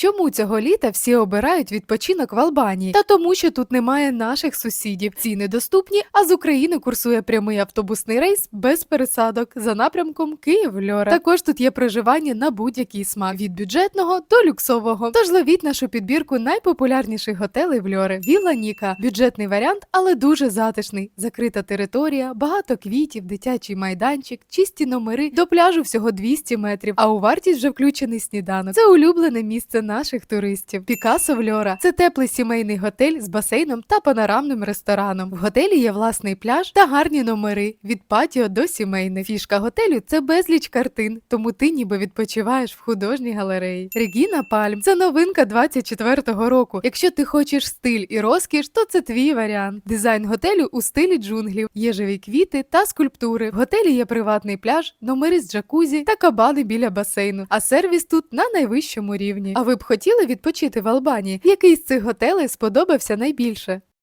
Чому цього літа всі обирають відпочинок в Албанії? Та тому, що тут немає наших сусідів. Ціни доступні, а з України курсує прямий автобусний рейс без пересадок за напрямком Київ-Льора. Також тут є проживання на будь-який смак від бюджетного до люксового. Тож ловіть нашу підбірку найпопулярніших готелей в Льори. Вілла Ніка бюджетний варіант, але дуже затишний. Закрита територія, багато квітів, дитячий майданчик, чисті номери. До пляжу всього 200 метрів. А у вартість вже включений сніданок. Це улюблене місце наших туристів. Пікасо в Льора це теплий сімейний готель з басейном та панорамним рестораном. В готелі є власний пляж та гарні номери від патіо до сімейних. Фішка готелю це безліч картин, тому ти ніби відпочиваєш в художній галереї. Регіна Пальм це новинка 24-го року. Якщо ти хочеш стиль і розкіш, то це твій варіант. Дизайн готелю у стилі джунглів, є живі квіти та скульптури. В готелі є приватний пляж, номери з джакузі та кабани біля басейну. А сервіс тут на найвищому рівні. А ви б хотіли відпочити в Албанії? Який з цих готелей сподобався найбільше?